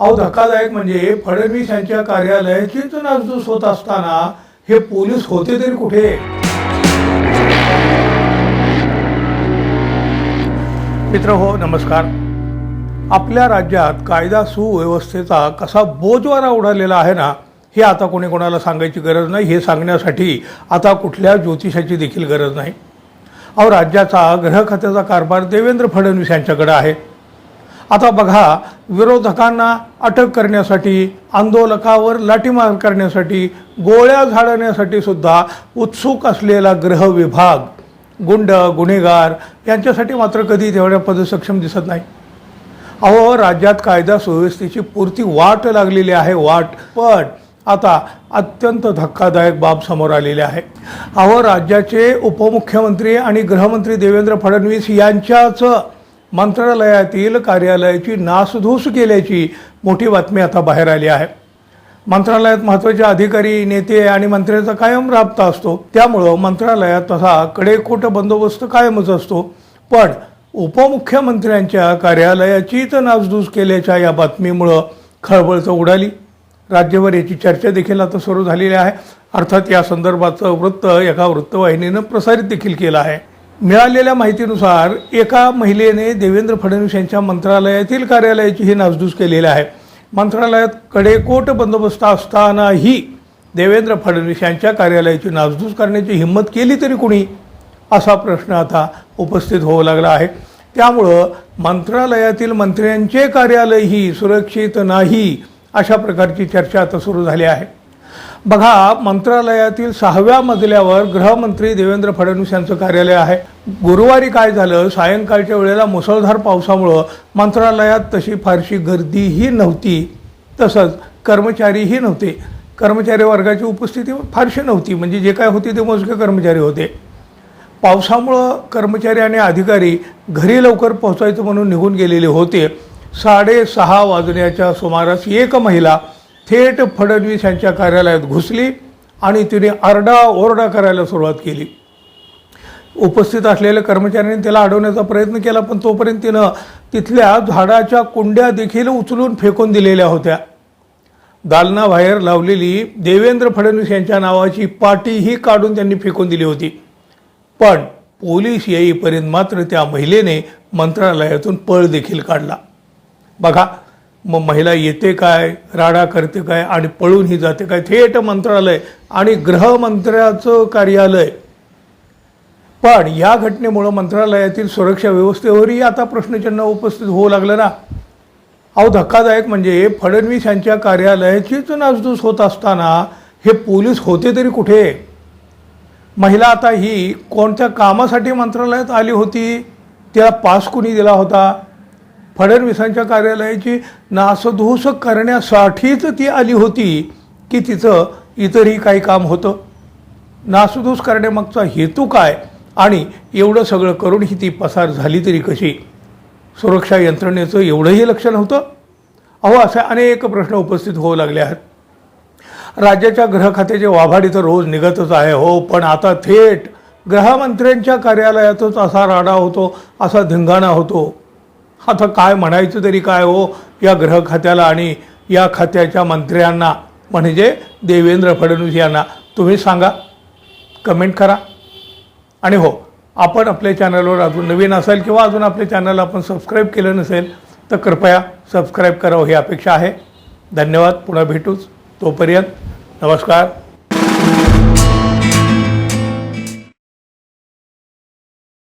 अहो धक्कादायक म्हणजे फडणवीस यांच्या कार्यालयाचीच नासधूस होत असताना हे पोलीस होते तरी कुठे? मित्र हो नमस्कार. आपल्या राज्यात कायदा सुव्यवस्थेचा कसा बोजवारा उडालेला आहे ना हे आता कोणी कोणाला सांगायची गरज नाही हे सांगण्यासाठी आता कुठल्या ज्योतिषाची देखील गरज नाही. अहो राज्याचा ग्रह खात्याचा कारभार देवेंद्र फडणवीस यांच्याकडे आहे. आता बघा विरोधकांना अटक करण्यासाठी आंदोलकावर लाठीमार करण्यासाठी गोळ्या झाडण्यासाठी सुद्धा उत्सुक असलेला गृह विभाग गुंड गुन्हेगार यांच्यासाठी मात्र कधी तेवढ्या पदसक्षम दिसत नाही. अहो राज्यात कायदा सुव्यवस्थेची पुरती वाट लागलेली आहे वाट. पण आता अत्यंत धक्कादायक बाब समोर आलेली आहे. अहो राज्याचे उपमुख्यमंत्री आणि गृहमंत्री देवेंद्र फडणवीस यांच्याच मंत्रालयातील कार्यालयाची नासधूस केल्याची मोठी बातमी आता बाहेर आली आहे. मंत्रालयात महत्त्वाचे अधिकारी नेते आणि मंत्र्यांचा कायम राबता असतो. त्यामुळं मंत्रालयात तसा कडेकोट बंदोबस्त कायमच असतो. पण उपमुख्यमंत्र्यांच्या कार्यालयाचीच नासधूस केल्याच्या या बातमीमुळं खळबळ उडाली. राज्यभर याची चर्चा देखील आता सुरू झालेली आहे. अर्थात या संदर्भाचं वृत्त एका वृत्तवाहिनीनं प्रसारित देखील केलं आहे. मिळालेल्या माहितीनुसार एका महिलेने देवेंद्र फडणवीस यांच्या मंत्रालयातील कार्यालयाची ही नासधूस केलेली आहे. मंत्रालयात कडेकोट बंदोबस्त असतानाही देवेंद्र फडणवीस यांच्या कार्यालयाची नासधूस करण्याची हिंमत केली तरी कुणी? असा प्रश्न आता उपस्थित होऊ लागला आहे. त्यामुळं मंत्रालयातील मंत्र्यांचे कार्यालयही सुरक्षित नाही अशा प्रकारची चर्चा आता सुरू झाली आहे. बघा मंत्रालयातील सहाव्या मजल्यावर गृहमंत्री देवेंद्र फडणवीस यांचं कार्यालय आहे. गुरुवारी काय झालं? सायंकाळच्या वेळेला मुसळधार पावसामुळं मंत्रालयात तशी फारशी गर्दीही नव्हती. तसंच कर्मचारीही नव्हते. कर्मचारी वर्गाची उपस्थिती फारशी नव्हती. म्हणजे जे काय होते ते मोजके कर्मचारी होते. पावसामुळं कर्मचारी आणि अधिकारी घरी लवकर पोहोचायचं म्हणून निघून गेलेले होते. साडेसहा वाजण्याच्या सुमारास एक महिला थेट फडणवीस यांच्या कार्यालयात घुसली आणि तिने आरडा ओरडा करायला सुरुवात केली. उपस्थित असलेल्या कर्मचाऱ्यांनी त्याला अडवण्याचा प्रयत्न केला पण तोपर्यंत तिनं तिथल्या झाडाच्या कुंड्या देखील उचलून फेकून दिलेल्या होत्या. दालनाबाहेर लावलेली देवेंद्र फडणवीस यांच्या नावाची पाटीही काढून त्यांनी फेकून दिली होती. पण पोलीस येईपर्यंत मात्र त्या महिलेने मंत्रालयातून पळ देखील काढला. बघा मग महिला येते काय राडा करते काय आणि पळूनही जाते काय? थेट मंत्रालय आणि गृहमंत्र्याचं कार्यालय. पण या घटनेमुळं मंत्रालयातील सुरक्षा व्यवस्थेवरही आता प्रश्नचिन्ह उपस्थित होऊ लागलं ना. अहो धक्कादायक म्हणजे फडणवीस यांच्या कार्यालयाचीच नासधूस होत असताना हे पोलीस होते तरी कुठे? महिला आता ही कोणत्या कामासाठी मंत्रालयात आली होती? त्याला पास कुणी दिला होता? फडणवीसांच्या कार्यालयाची नासधूस करण्यासाठीच ती आली होती की तिचं इतरही काही काम होतं. नासधूस करण्यामागचा हेतू काय आणि एवढं सगळं करूनही ती पसार झाली तरी कशी? सुरक्षा यंत्रणेचं एवढंही लक्ष नव्हतं अहो असे अनेक प्रश्न उपस्थित होऊ लागले आहेत. राज्याच्या गृह खात्याचे वाभाडी तर रोज निघतच आहे हो पण आता थेट गृहमंत्र्यांच्या कार्यालयातच असा राडा होतो असा धिंगाणा होतो. आता काय म्हणायचं तरी काय हो? या ग्रह खात्याला आणि या खात्याच्या मंत्र्यांना म्हणजे देवेंद्र फडणवीस यांना तुम्ही सांगा कमेंट करा. आणि हो आपण आपल्या चॅनलवर अजून नवीन असेल किंवा अजून आपल्या चॅनल आपण सबस्क्राईब केलं नसेल तर कृपया सबस्क्राईब करावं ही अपेक्षा आहे. धन्यवाद पुन्हा भेटूच. तोपर्यंत नमस्कार.